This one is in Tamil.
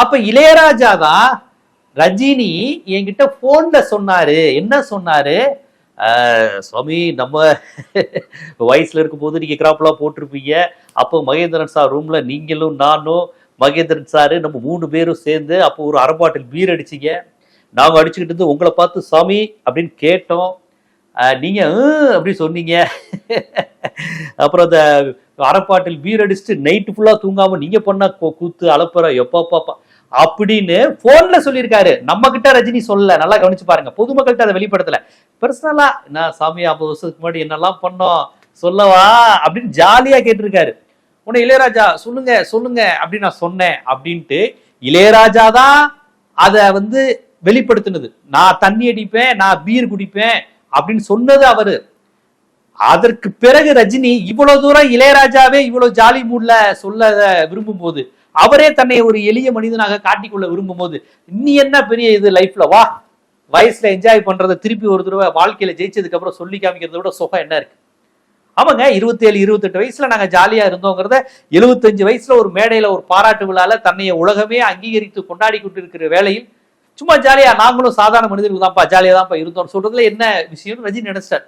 அப்ப இளையராஜா தான் ரஜினி என்கிட்ட போன்ல சொன்னாரு. என்ன சொன்னாரு? சுவாமி நம்ம வயசுல இருக்கும் போது நீங்க கிராப்லாம் போட்டிருப்பீங்க. அப்போ மகேந்திரன் சார் ரூம்ல நீங்களும் நானும் மகேந்திரன் சாரு நம்ம மூணு பேரும் சேர்ந்து அப்போ ஒரு அரை பாட்டில் பீர் அடிச்சிங்க. நாங்க அடிச்சுக்கிட்டு இருந்து உங்களை பார்த்து சாமி அப்படின்னு கேட்டோம். நீங்க அப்படி சொன்னீங்க. அப்புறம் அந்த அரைப்பாட்டில் பீர் அடிச்சுட்டு நைட்டு ஃபுல்லா தூங்காம நீங்க பண்ண கூத்து அலப்புற எப்பா பாப்பா அப்படின்னு போன்ல சொல்லியிருக்காரு. நம்ம கிட்ட ரஜினி சொல்லல. நல்லா கவனிச்சு பாருங்க. பொதுமக்கள்கிட்ட அதை வெளிப்படுத்தல. பர்சனலா நான் சாமி ஐம்பது வருஷத்துக்கு முன்னாடி என்னெல்லாம் பண்ணோம்? சொல்லவா? அப்படின்னு ஜாலியா கேட்டிருக்காரு. உன்னை இளையராஜா சொல்லுங்க சொல்லுங்க அப்படின்னு நான் சொன்னேன் அப்படின்ட்டு இளையராஜா தான் அதை வந்து வெளிப்படுத்தினது. நான் தண்ணி அடிப்பேன் நான் பீர் குடிப்பேன் அப்படின்னு சொன்னது அவரு. அதற்கு பிறகு ரஜினி இவ்வளவு தூரம் இளையராஜாவே இவ்வளவு ஜாலி மூட்ல சொல்ல விரும்பும் போது அவரே தன்னை ஒரு எளிய மனிதனாக காட்டிக்கொள்ள விரும்பும் போது நீ என்ன பெரிய இது லைஃப்ல வா. வயசுல என்ஜாய் பண்றதை திருப்பி ஒரு தடவை வாழ்க்கையில ஜெயிச்சதுக்கு அப்புறம் சொல்லி காமிக்கிறத விட சுகம் என்ன இருக்கு? ஆமாங்க இருபத்தேழு இருபத்தெட்டு வயசுல நாங்க ஜாலியா இருந்தோங்கிறத எழுபத்தஞ்சு வயசுல ஒரு மேடையில ஒரு பாராட்டு விழால தன்னைய உலகமே அங்கீகரித்து கொண்டாடி கொண்டு இருக்கிற வேளையில் சும்மா ஜாலியா நாங்களும் சாதாரண மனிதர்கள் தான்ப்பா ஜாலியா தான்ப்பா இருந்தோம் சொல்றதுல என்ன விஷயம் ரஜினி நினைச்சிட்டார்.